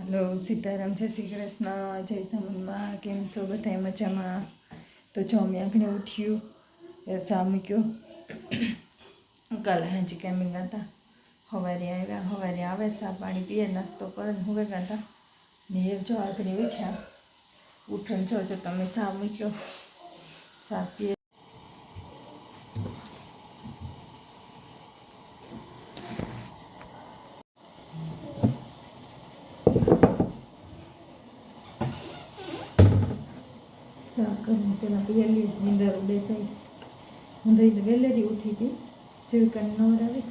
Hello, Sitaram, જય શ્રી કૃષ્ણ, જય સમનમાં કેમ છો બધા? મજામાં? તો જો અમે આગળ ઉઠ્યું વ્યવસાય મૂક્યો. કાલે હાજી કેમ હતા. સવારે આવ્યા સવારે આવે સા પાણી પીએ, નાસ્તો કરે ને હવે ગાતા ને જો આગળ ઉઠ્યા. ઉઠણ જો જો તમે સા મૂક્યો. સા પીએ. સાકરને પહેલાં વહેલી નિંદર ઉડે જાય તો વહેલેરી ઉઠી હતી નવર આવી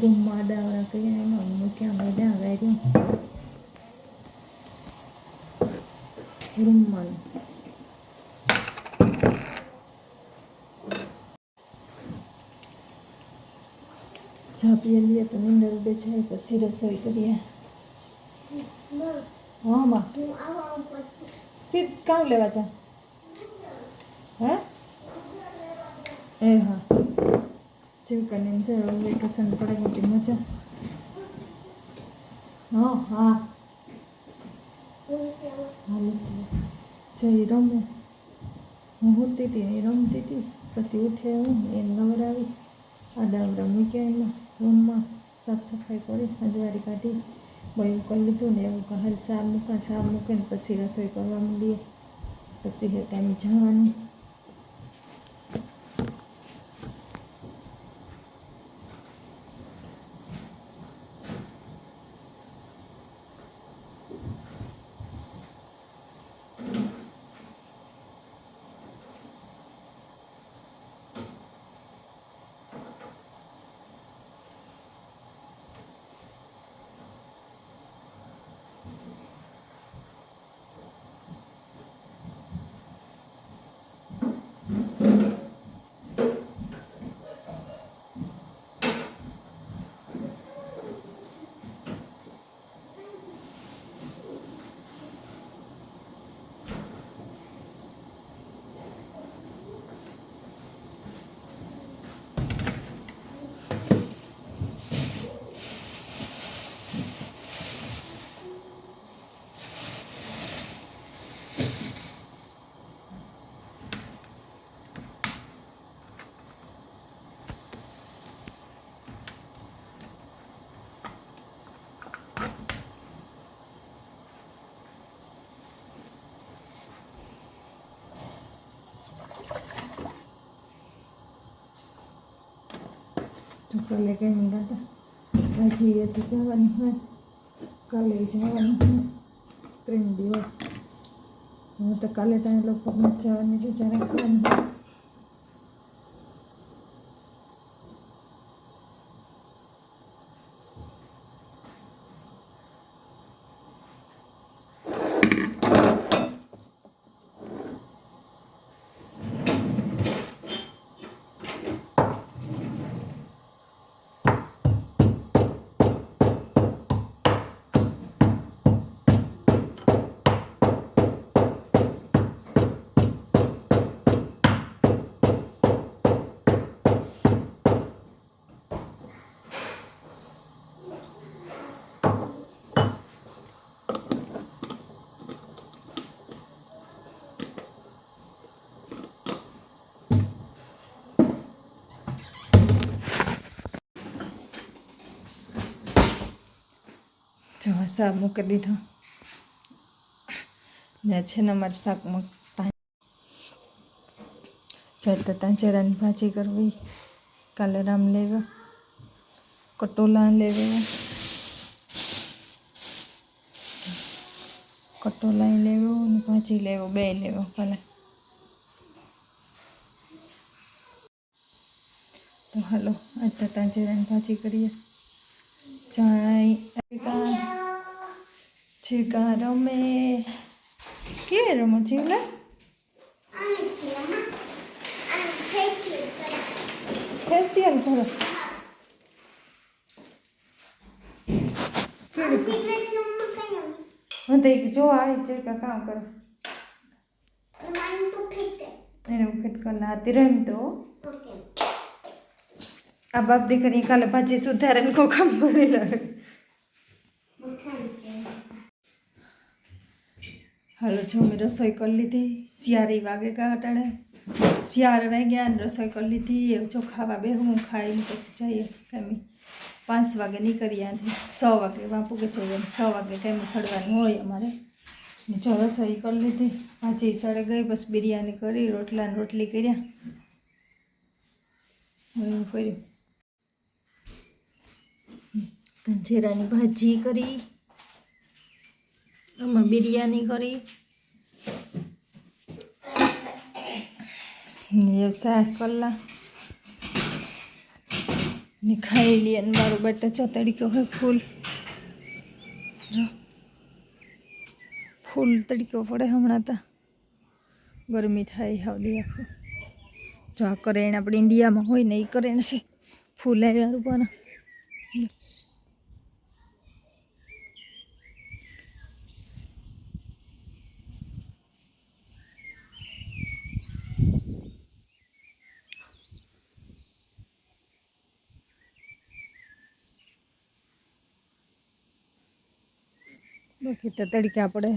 રૂમમાં ડાવરા કર્યા એમાં મૂક્યા મેં વાર્યું રૂમમાં. ચા પીએ લઈએ તો નિંદર ઉડે જાય પછી રસોઈ કરીએ. હા, માં. સીધ કામ લેવા જા. હે? એ હા. જેવું કરીને જો વેકેશન પડે મોટી મજા હા હા. જઈ રમે. હું હોતી હતી એ રમતી હતી પછી ઉઠે હું એને નવરાવી. આડાવડા મૂક્યા એમાં, રૂમમાં. સાફ સફાઈ કરી, અજવાળી કાઢી. બધું કરી લીધું ને એવું હાલ સા મૂકા સા મૂકે ને પછી રસોઈ કરવા માંડીએ પછી ટાઈમે જવાનું કાલે કંઈ મંગાતા હજી હજી જવાની હોય. કાલે જવાનું હોય. ત્રણ દિવસ. હું તો કાલે ત્યાં લોકો જવાની તો જરા રાખવાની જો શાક મૂકી દીધો. ને છે ને અમારે શાક મૂકતા. જતા તાંજરાની ભાજી કરવી. કાલે રામ લેવા. કટોલા લેવા. કટોલા લેવો ને ભાજી લેવો, બે લેવો કાલે. તો હાલો, આજે તાંજરાની ભાજી કરીએ. જાય જીગા રમે કે રમો જીવલા ફેશિયલ કરો હું તો એક જો આવે છે કે કામ કરો એને ઉફેટ કરના હતી રમતો આ બાપ દીકરી કાલે ભાજી સુધારે ને કોકામ ભરી લાગે હાલો, જો મેં રસોઈ કરી લીધી. શિયારી વાગે કાટાડે શિયાર વાગ્યા અને રસોઈ કરી લીધી. એવું જો ખાવા બે હું ખાઈને પછી જઈએ. કાંઈ પાંચ વાગે નીકળીએ આથી છ વાગે બાપુ કે જઈએ છ વાગે કેમ સડવાનું હોય અમારે. જો રસોઈ કરી લીધી. ભાજી સડે ગઈ, બસ બિરયાની કરી રોટલા રોટલી કર્યા. એવું કર્યું. જીરાની ભાજી કરી, આમાં બિરયાની કરી શાક કલા ને ખાઈ લઈએ ને મારું બેટા ચો તડીકો હોય ફૂલ. ફૂલ તડકો પડે હમણાં તો. ગરમી થાય હાવડી આખું. જો આ કરેણ આપણે ઇન્ડિયામાં હોય ને એ કરેણ છે. ફૂલ આવ્યા રૂપાના. બાકી તો તડકા પડે.